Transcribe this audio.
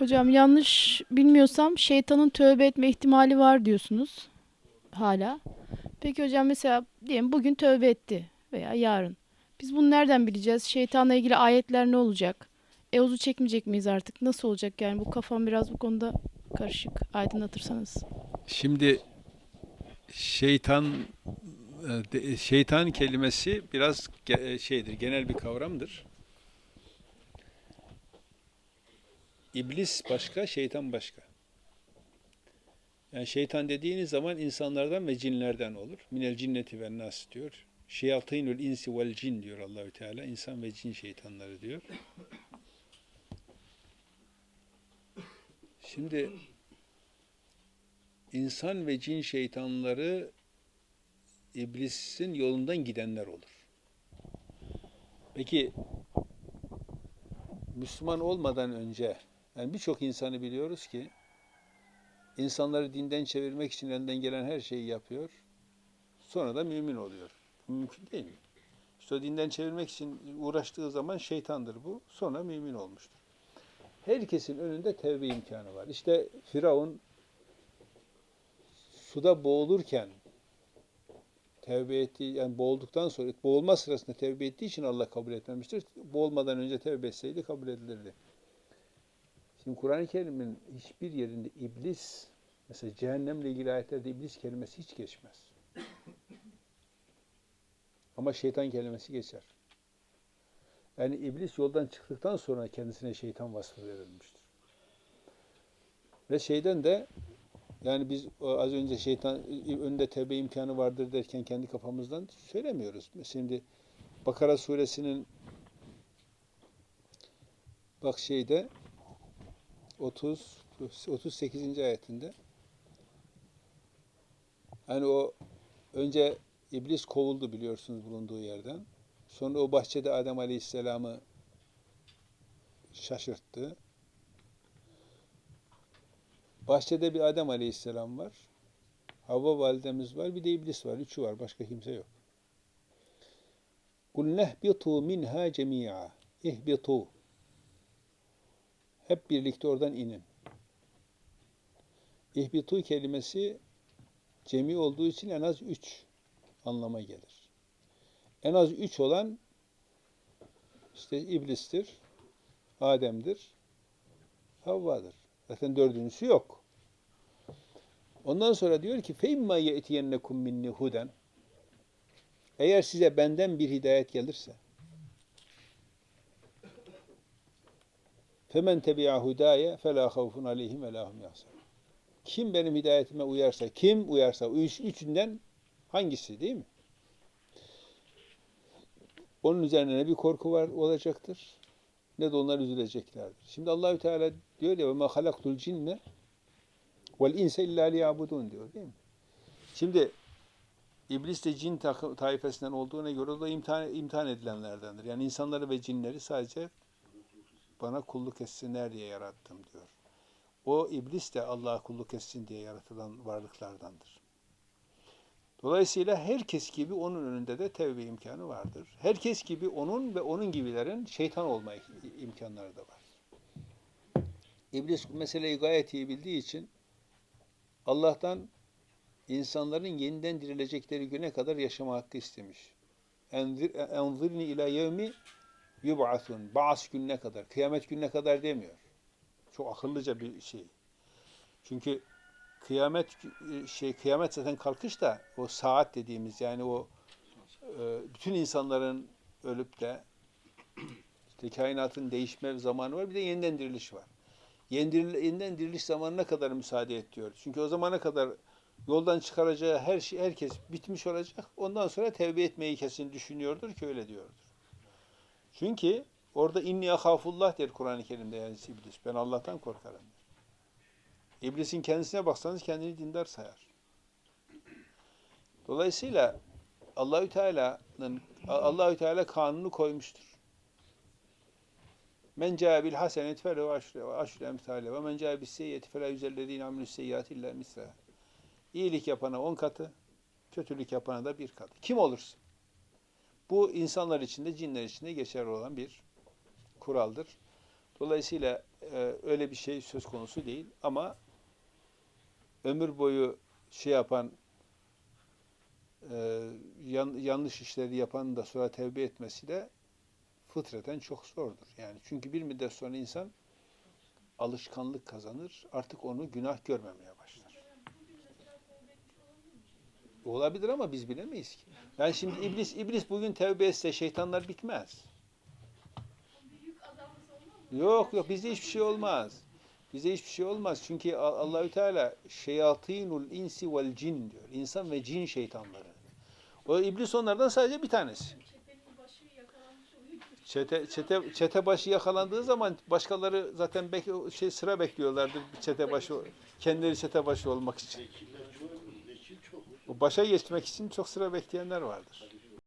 Hocam yanlış bilmiyorsam şeytanın tövbe etme ihtimali var diyorsunuz hala. Peki hocam mesela diyelim bugün tövbe etti veya yarın. Biz bunu nereden bileceğiz? Şeytanla ilgili ayetler ne olacak? Evuzu çekmeyecek miyiz artık? Nasıl olacak yani? Bu kafam biraz bu konuda karışık. Aydınlatırsanız. Şimdi şeytan e, şeytan kelimesi biraz e, şeydir, genel bir kavramdır. İblis başka, şeytan başka. Yani şeytan dediğiniz zaman insanlardan ve cinlerden olur. Minel cinneti ve nas diyor. Şeyatinül insi vel cin diyor Allahü Teala. İnsan ve cin şeytanları diyor. Şimdi insan ve cin şeytanları iblisin yolundan gidenler olur. Peki Müslüman olmadan önce yani birçok insanı biliyoruz ki insanları dinden çevirmek için elinden gelen her şeyi yapıyor. Sonra da mümin oluyor. Mümkün değil mi? İşte dinden çevirmek için uğraştığı zaman şeytandır bu. Sonra mümin olmuştur. Herkesin önünde tevbe imkanı var. İşte Firavun suda boğulurken tevbe ettiği, yani boğulduktan sonra, boğulma sırasında tevbe ettiği için Allah kabul etmemiştir. Boğulmadan önce tevbe etseydi kabul edilirdi. Şimdi Kur'an-ı Kerim'in hiçbir yerinde iblis, mesela cehennemle ilgili ayetlerde iblis kelimesi hiç geçmez. Ama şeytan kelimesi geçer. Yani iblis yoldan çıktıktan sonra kendisine şeytan vasfı verilmiştir. Ve şeyden de yani biz o az önce şeytan önünde tevbe imkanı vardır derken kendi kafamızdan söylemiyoruz. Şimdi Bakara suresinin bak şeyde 30 38. ayetinde hani o önce iblis kovuldu biliyorsunuz bulunduğu yerden. Sonra o bahçede Adem Aleyhisselam'ı şaşırttı. Bahçede bir Adem Aleyhisselam var. Havva validemiz var. Bir de iblis var. Üçü var. Başka kimse yok. Kul nehbitu minha cemi'a. İhbitu. Hep birlikte oradan inin. İhbitu kelimesi cemi olduğu için en az üç anlama gelir. En az üç olan işte iblistir, Adem'dir, Havva'dır. Zaten dördüncüsü yok. Ondan sonra diyor ki فَاِمَّا يَئْتِيَنَّكُمْ مِنِّ هُدًا Eğer size benden bir hidayet gelirse Femen tebi'a hudaye fe la havfun aleyhim ve la Kim benim hidayetime uyarsa, kim uyarsa, üç, üçünden hangisi değil mi? Onun üzerine ne bir korku var olacaktır ne de onlar üzüleceklerdir. Şimdi Allahü Teala diyor ya ve ma halaktul cinne vel insa illa liyabudun diyor değil mi? Şimdi İblis de cin taifesinden olduğuna göre o da imtihan, imtihan edilenlerdendir. Yani insanları ve cinleri sadece bana kulluk etsinler diye yarattım diyor. O iblis de Allah'a kulluk etsin diye yaratılan varlıklardandır. Dolayısıyla herkes gibi onun önünde de tevbe imkanı vardır. Herkes gibi onun ve onun gibilerin şeytan olma imkanları da var. İblis bu meseleyi gayet iyi bildiği için Allah'tan insanların yeniden dirilecekleri güne kadar yaşama hakkı istemiş. Enzir, enzirni ila yevmi yub'asun. Ba'as gününe kadar, kıyamet gününe kadar demiyor. Çok akıllıca bir şey. Çünkü kıyamet şey kıyamet zaten kalkış da o saat dediğimiz yani o e, bütün insanların ölüp de işte kainatın değişme zamanı var bir de yeniden diriliş var. Yendiril- Yeniden diriliş zamanına kadar müsaade et diyor. Çünkü o zamana kadar yoldan çıkaracağı her şey herkes bitmiş olacak. Ondan sonra tevbe etmeyi kesin düşünüyordur ki öyle diyordur. Çünkü orada inni ahafullah der Kur'an-ı Kerim'de yani iblis. Ben Allah'tan korkarım. der. İblisin kendisine baksanız kendini dindar sayar. Dolayısıyla Allahü Teala'nın Allahü Teala kanunu koymuştur. Men caa bil hasenet felehu aşre ve aşre emsale ve men caa bis seyyiyeti fela yüzellezine amilus seyyiyati illa misra. İyilik yapana on katı, kötülük yapana da bir katı. Kim olursa. Bu insanlar içinde, cinler içinde geçerli olan bir kuraldır. Dolayısıyla e, öyle bir şey söz konusu değil ama ömür boyu şey yapan e, yan- yanlış işleri yapan da sonra tevbe etmesi de fıtraten çok zordur. Yani çünkü bir müddet sonra insan alışkanlık kazanır. Artık onu günah görmemeye başlar. Olabilir ama biz bilemeyiz ki. Yani şimdi iblis iblis bugün tevbe etse şeytanlar bitmez. Yok yok bizde hiçbir şey olmaz. Bize hiçbir şey olmaz. Çünkü Allahü Teala şeyatinul insi vel cin diyor. İnsan ve cin şeytanları. O iblis onlardan sadece bir tanesi. Çete, çete, çete başı yakalandığı zaman başkaları zaten bek, şey sıra bekliyorlardır bir çete başı kendileri çete başı olmak için. O başa geçmek için çok sıra bekleyenler vardır.